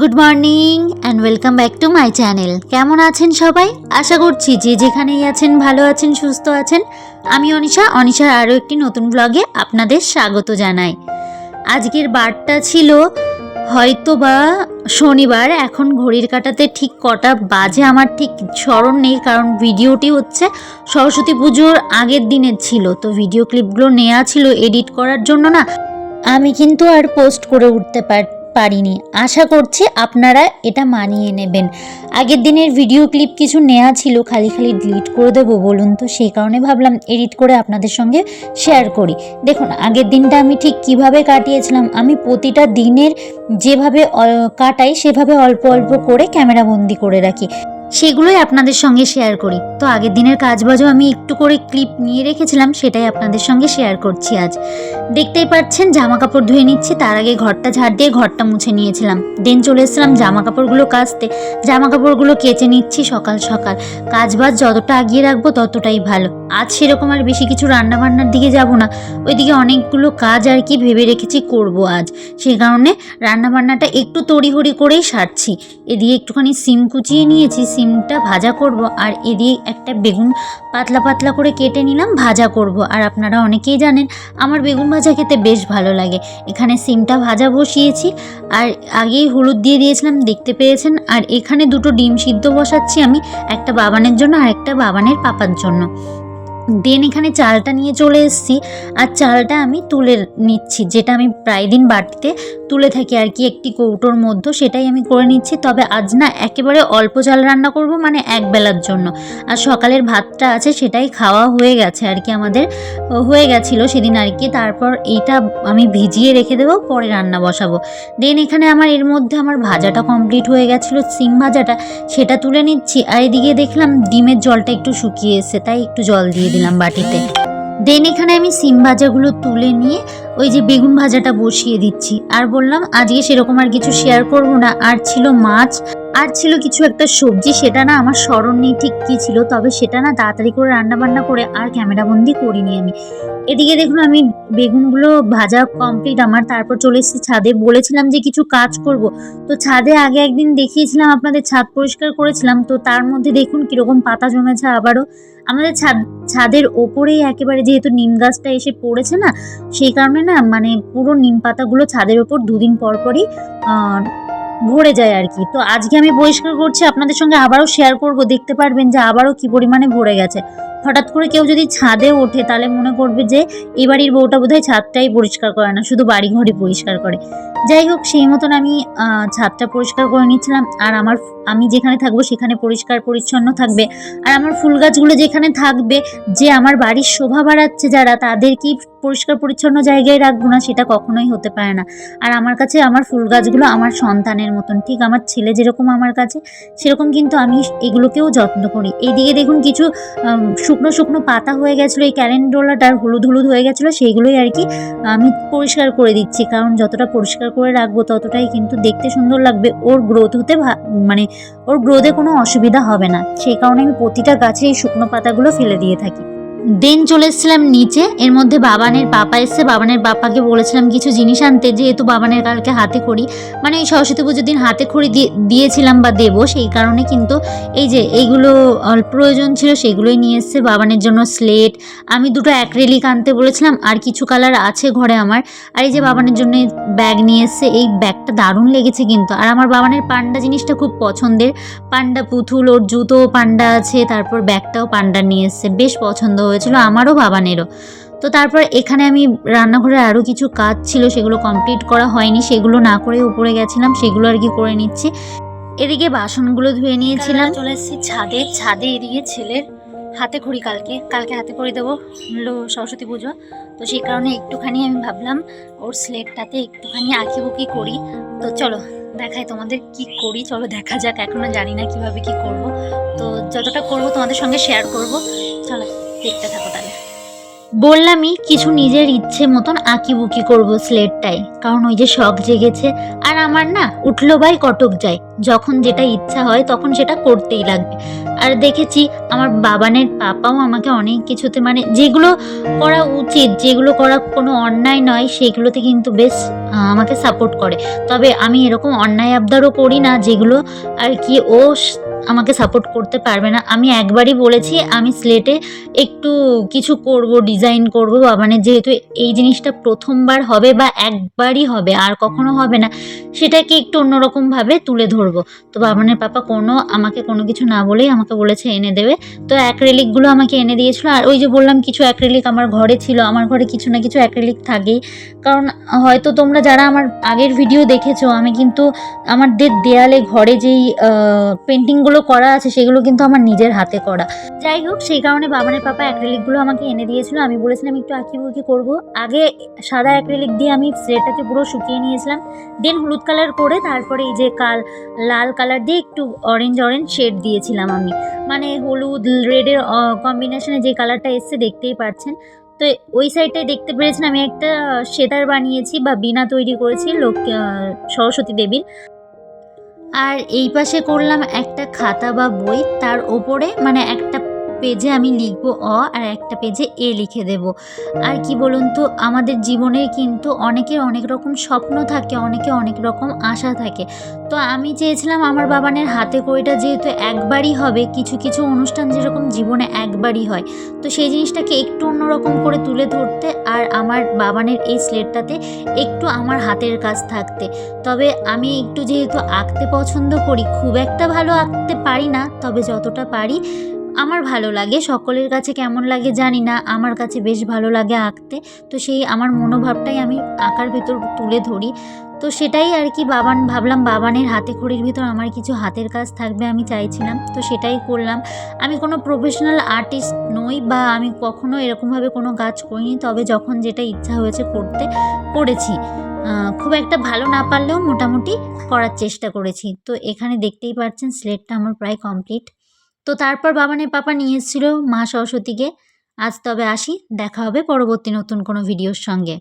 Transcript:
Good morning and welcome back to my channel কেমন আছেন সবাই? আশা করছি যে যেখানেই আছেন, ভালো আছেন, সুস্থ আছেন, আমি অনিশা। অনিশার আরও একটি নতুন ব্লগে আপনাদের স্বাগত জানাই। আজকের বারটা ছিল হয়তো বা শনিবার, এখন ঘড়ির কাটাতে ঠিক কটা বাজে, আমার ঠিক স্মরণ নেই, কারণ ভিডিওটি হচ্ছে সরস্বতী পুজোর আগের দিনের ছিল, তো ভিডিও ক্লিপগুলো নেওয়া ছিল এডিট করার জন্য না। আমি কিন্তু আর পোস্ট করে উঠতে পার পারিনি। আশা করছি আপনারা এটা মানিয়ে নেবেন। আগের দিনের ভিডিও ক্লিপ কিছু নেওয়া ছিল, খালি খালি ডিলিট করে দেবো বলুন তো, সেই কারণে ভাবলাম এডিট করে আপনাদের সঙ্গে শেয়ার করি। দেখুন, আগের দিনটা আমি ঠিক কীভাবে কাটিয়েছিলাম, আমি প্রতিটা দিনের যেভাবে কাটাই, সেভাবে অল্প অল্প করে ক্যামেরা বন্দি করে রাখি। সেগুলোই আপনাদের সঙ্গে শেয়ার করি। তো আগের দিনের কাজবাজও আমি একটু করে ক্লিপ নিয়ে রেখেছিলাম, সেটাই আপনাদের সঙ্গে শেয়ার করছি আজ। দেখতেই পাচ্ছেন জামা কাপড় ধুয়ে নিচ্ছি, তার আগে ঘরটা ঝাড় দিয়ে ঘরটা মুছে নিয়েছিলাম। দেন চলে এসেছিলাম জামা কাপড়গুলো কাচতে। জামা কাপড়গুলো কেচে নিচ্ছি সকাল সকাল। কাজবাজ যতটা আগিয়ে রাখব ততটাই ভালো। আজ সেরকম আর বেশি কিছু রান্না বান্নার দিকে যাব না। ওইদিকে অনেকগুলো কাজ আর কি ভেবে রেখেছি করব আজ। সেই কারণে রান্নাবান্নাটা একটু তড়িহড়ি করেই সারছি। এদিকে একটুখানি সিম কুচিয়ে নিয়েছি সিমটা ভাজা করব আর এদিকে একটা বেগুন পাতলা পাতলা করে কেটে নিলাম, ভাজা করব। আর আপনারা অনেকেই জানেন, আমার বেগুন ভাজা খেতে বেশ ভালো লাগে। এখানে সিমটা ভাজা বসিয়েছি আর আগেই হলুদ দিয়ে দিয়েছিলাম, দেখতে পেয়েছেন। আর এখানে দুটো ডিম সিদ্ধ বসাচ্ছি আমি, একটা বাবানের জন্য আর একটা বাবানের পাপার জন্য। দেন এখানে চালটা নিয়ে চলে এসেছি। আর চালটা আমি তুলে নিচ্ছি, যেটা আমি প্রায় দিন বাড়িতে তুলে থাকি আর কি, একটি কৌটোর মধ্যে। সেটাই আমি করে নিচ্ছি। তবে আজ না একেবারে অল্প চাল রান্না করব মানে এক বেলার জন্য। আর সকালের ভাতটা আছে, সেটাই খাওয়া হয়ে গেছে আর কি আমাদের। হয়ে গেছিল সেদিন আর কি। তারপর এইটা আমি ভিজিয়ে রেখে দেবো, পরে রান্না বসাবো। দেন এখানে আমার এর মধ্যে আমার ভাজাটা কমপ্লিট হয়ে গেছিল, সিম ভাজাটা। সেটা তুলে নিচ্ছি। আর এদিকে দেখলাম ডিমের জলটা একটু শুকিয়ে এসছে, তাই একটু জল দিয়ে দিলাম বাটিতে। দেন এখানে আমি সিম ভাজাগুলো তুলে নিয়ে ওই যে বেগুন ভাজাটা বসিয়ে দিচ্ছি। আর বললাম, আজকে সেরকম আর কিছু শেয়ার করব না। আর ছিল মাছ। আর ছিল কিছু একটা সবজি, সেটা না আমার স্মরণ নেই ঠিক কী ছিল, তবে সেটা না তাড়াতাড়ি করে রান্না বান্না করে আর ক্যামেরাবন্দি করিনি আমি। এদিকে দেখুন আমি বেগুনগুলো ভাজা কমপ্লিট আমার, তারপর চলে এসেছি ছাদে। বলেছিলাম যে কিছু কাজ করব। তো ছাদে আগে একদিন দেখিয়েছিলাম আপনাদের, ছাদ পরিষ্কার করেছিলাম। তো তার মধ্যে দেখুন কীরকম পাতা জমেছে আবারও। আমাদের ছাদ, ছাদের ওপরেই একেবারে যেহেতু নিম গাছটা এসে পড়েছে না, সেই কারণে না মানে পুরো নিম পাতাগুলো ছাদের ওপর দুদিন পর পরই ভরে যায় আর কি। তো আজকে আমি পরিষ্কার করছি, আপনাদের সঙ্গে আবারও শেয়ার করব, দেখতে পারবেন যে আবারও কি পরিমাণে ভরে গেছে। হঠাৎ করে কেউ যদি ছাদে ওঠে, তাহলে মনে করবে যে এই বাড়ির বউটা বোধহয় ছাদটাই পরিষ্কার করে না, শুধু বাড়ি ঘরই পরিষ্কার করে। যাই হোক, সেই মতন আমি ছাদটা পরিষ্কার করে নিচ্ছিলাম আর আমার আমি যেখানে থাকব সেখানে পরিষ্কার পরিচ্ছন্ন থাকবে। আর আমার ফুল গাছগুলো যেখানে থাকবে, যে আমার বাড়ির শোভা বাড়াচ্ছে যারা, তাদেরকেই পরিষ্কার পরিচ্ছন্ন জায়গায় রাখব না, সেটা কখনোই হতে পারে না। আর আমার কাছে আমার ফুল গাছগুলো আমার সন্তানের মতন, ঠিক আমার ছেলে যেরকম আমার কাছে, সেরকম কিন্তু আমি এগুলোকেও যত্ন করি। এই এইদিকে দেখুন কিছু শুকনো শুকনো পাতা হয়ে গেছিল, এই ক্যালেন্ডোলাটার হলুদ হলুদ হয়ে গেছিল, সেইগুলোই আর কি আমি পরিষ্কার করে দিচ্ছি। কারণ যতটা পরিষ্কার করে রাখব ততটাই কিন্তু দেখতে সুন্দর লাগবে। ওর গ্রোথ হতে মানে ওর গ্রোথে কোনো অসুবিধা হবে না। সেই কারণে আমি প্রতিটা গাছে এই শুকনো পাতাগুলো ফেলে দিয়ে থাকি। দেন চলে এসেছিলাম নিচে। এর মধ্যে বাবানের পাপা এসছে। বাবানের পাপাকে বলেছিলাম কিছু জিনিস আনতে যেহেতু বাবানের কালকে হাতে খড়ি। মানে এই সরস্বতী পুজোর দিন হাতে খড়ি দিয়ে, দিয়েছিলাম বা দেবো, সেই কারণে কিন্তু এই যে, এইগুলো প্রয়োজন ছিল সেগুলোই নিয়ে এসছে বাবানের জন্য স্লেট আমি দুটো অ্যাক্রেলিক আনতে বলেছিলাম, আর কিছু কালার আছে ঘরে আমার। আর এই যে বাবানের জন্য ব্যাগ নিয়ে এসছে, এই ব্যাগটা দারুণ লেগেছে কিন্তু। আর আমার বাবানের পান্ডা জিনিসটা খুব পছন্দের। পান্ডা পুতুল, ওর জুতো পান্ডা আছে, তারপর ব্যাগটাও পান্ডা নিয়ে এসছে, বেশ পছন্দ হয়েছিল আমারও বাবানেরও তো তারপর এখানে আমি রান্নাঘরে আরও কিছু কাজ ছিল, সেগুলো কমপ্লিট করা হয়নি, সেগুলো না করে উপরে গেছিলাম, সেগুলো আর কি করে নিচ্ছি। এদিকে বাসনগুলো ধুয়ে নিয়েছিলাম। চলে এসেছি ছাদে ছাদে এদিকে ছেলের হাতে খড়ি কালকে কালকে হাতে খড়ি দেবো, হলো সরস্বতী পুজো। তো সেই কারণে একটুখানি আমি ভাবলাম, ওর স্লেটটাতে একটুখানি আঁকিবুকি করি। তো চলো দেখাই তোমাদের কি করি, চলো দেখা যাক, এখনও জানি না কীভাবে কি করব। তো যতটা করব তোমাদের সঙ্গে শেয়ার করব। চলো। দেখতে থাকো তাহলে। বললামই কিছু নিজের ইচ্ছে মতন আঁকিবুকি করব স্লেটটাই কারণ ওই যে শখ জেগেছে, আর আমার না উঠল বাই কটক যায়। যখন যেটা ইচ্ছা হয় তখন সেটা করতেই লাগবে। আর দেখেছি আমার বাবানের পাপাও আমাকে অনেক কিছুতে মানে যেগুলো করা উচিত, যেগুলো করা কোনো অন্যায় নয়, সেগুলোতে কিন্তু বেশ আমাকে সাপোর্ট করে। তবে আমি এরকম অন্যায় আবদারও করি না যেগুলো আর কি ও আমাকে সাপোর্ট করতে পারবে না। আমি একবারই বলেছি, আমি স্লেটে একটু কিছু করব ডিজাইন করব বাবানের যেহেতু এই জিনিসটা প্রথমবার হবে বা একবারই হবে, আর কখনো হবে না, সেটাকে একটু অন্যরকমভাবে তুলে ধরবো। তো বাবানের পাপা কোনো, আমাকে কোনো কিছু না বলেই আমাকে বলেছে এনে দেবে। তো অ্যাক্রেলিকগুলো আমাকে এনে দিয়েছিল, আর ওই যে বললাম কিছু অ্যাক্রেলিক আমার ঘরে ছিল, আমার ঘরে কিছু না কিছু অ্যাক্রেলিক থাকেই। কারণ হয়তো তোমরা যারা আমার আগের ভিডিও দেখেছ, আমি কিন্তু আমাদের দেয়ালে ঘরে যেই পেন্টিংগুলো করা আছে সেগুলো কিন্তু আমার নিজের হাতে করা। যাই হোক, সেই কারণে বাবানের পাপা অ্যাক্রেলিকগুলো আমাকে এনে দিয়েছিল। আমি বলেছিলাম একটু আঁকিবুকি করব। আগে সাদা অ্যাক্রেলিক দিয়ে আমি স্লেটটাকে পুরো শুকিয়ে নিয়েছিলাম। দেন হলুদ কালার করে তারপরে এই যে কাল, লাল কালার দিয়ে একটু অরেঞ্জ অরেঞ্জ শেড দিয়েছিলাম আমি। মানে হলুদ রেডের কম্বিনেশনে যে কালারটা এসছে দেখতেই পাচ্ছেন তো ওই সাইডটায় দেখতে পেরেছেন আমি একটা সেতার বানিয়েছি বা বিনা তৈরি করেছি লোক সরস্বতী দেবীর। আর এই পাশে করলাম একটা খাতা বা বই তার ওপরে মানে একটা পেজে আমি লিখব অ আর একটা পেজে এ লিখে দেব। আর কি বলুন তো, আমাদের জীবনে কিন্তু অনেকের অনেক রকম স্বপ্ন থাকে, অনেকে অনেক রকম আশা থাকে। তো আমি চেয়েছিলাম আমার বাবানের হাতে কড়িটা যেহেতু একবারই হবে, কিছু কিছু অনুষ্ঠান যেরকম জীবনে একবারই হয়, তো সেই জিনিসটাকে একটু অন্যরকম করে তুলে ধরতে আর আমার বাবানের এই স্লেটটাতে একটু আমার হাতের কাজ থাকতে। তবে আমি একটু যেহেতু আঁকতে পছন্দ করি, খুব একটা ভালো আঁকতে পারি না, তবে যতটা পারি আমার ভালো লাগে, সকলের কাছে কেমন লাগে জানি না, আমার কাছে বেশ ভালো লাগে আঁকতে। তো সেই আমার মনোভাবটাই আমি আঁকার ভেতর তুলে ধরি। তো সেটাই আর কি বাবান, ভাবলাম বাবানের হাতে খড়ির ভিতর আমার কিছু হাতের কাজ থাকবে আমি চাইছিলাম। তো সেটাই করলাম। আমি কোনো প্রফেশনাল আর্টিস্ট নই বা আমি কখনো এরকমভাবে কোনো কাজ করিনি। তবে যখন যেটা ইচ্ছা হয়েছে করতে করেছি। খুব একটা ভালো না পারলেও মোটামুটি করার চেষ্টা করেছি। তো এখানে দেখতেই পাচ্ছেন স্লেটটা আমার প্রায় কমপ্লিট তো তারপর বাবানের পাপা নিয়ে এসেছিল মা সরস্বতীকে। আজ তবে আসি, দেখা হবে পরবর্তী নতুন কোনো ভিডিওর সঙ্গে।